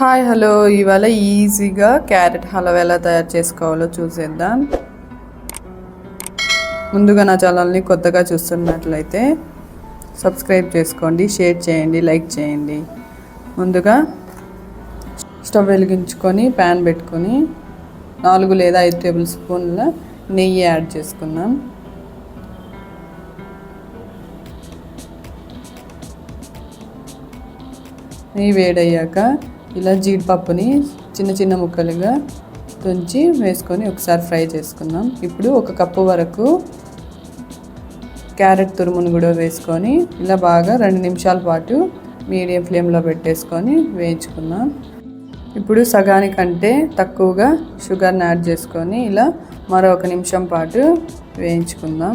Hi hello. ఇవాళ ఈజీగా carrot హలవా ఎలా తయారు చేసుకోవాలో చూసేద్దాం. ముందుగా నా ఛానల్ని కొత్తగా చూస్తున్నట్లయితే సబ్స్క్రైబ్ చేసుకోండి షేర్ చేయండి లైక్ చేయండి. ముందుగా స్టవ్ వెలిగించుకొని ప్యాన్ పెట్టుకొని నాలుగు లేదా ఐదు టేబుల్ స్పూన్ల నెయ్యి యాడ్ చేసుకుందాం. నెయ్యి వేడయ్యాక ఇలా జీడిపప్పుని చిన్న చిన్న ముక్కలుగా తుంచి వేసుకొని ఒకసారి ఫ్రై చేసుకుందాం. ఇప్పుడు ఒక కప్పు వరకు క్యారెట్ తురుమును కూడా వేసుకొని ఇలా బాగా రెండు నిమిషాల పాటు మీడియం ఫ్లేమ్లో పెట్టేసుకొని వేయించుకుందాం. ఇప్పుడు సగానికంటే తక్కువగా షుగర్ని యాడ్ చేసుకొని ఇలా మరో ఒక నిమిషం పాటు వేయించుకుందాం.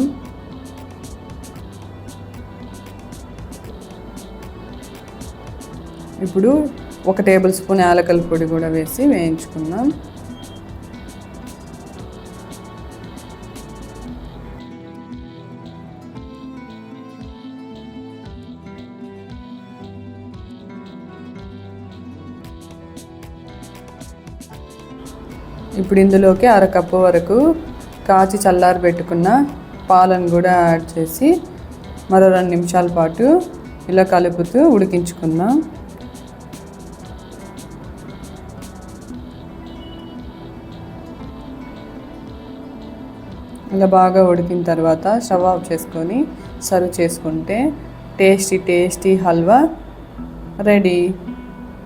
ఇప్పుడు ఒక టేబుల్ స్పూన్ యాలకల పొడి కూడా వేసి వేయించుకుందాం. ఇప్పుడు ఇందులోకి అరకప్పు వరకు కాచి చల్లారి పెట్టుకున్న పాలను కూడా యాడ్ చేసి మరో రెండు నిమిషాల పాటు ఇలా కలుపుతూ ఉడికించుకుందాం. ఇలా బాగా ఉడికిన తర్వాత స్టవ్ ఆఫ్ చేసుకొని సర్వ్ చేసుకుంటే టేస్టీ టేస్టీ హల్వా రెడీ.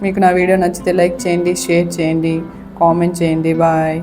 మీకు నా వీడియో నచ్చితే లైక్ చేయండి షేర్ చేయండి కామెంట్ చేయండి. బాయ్.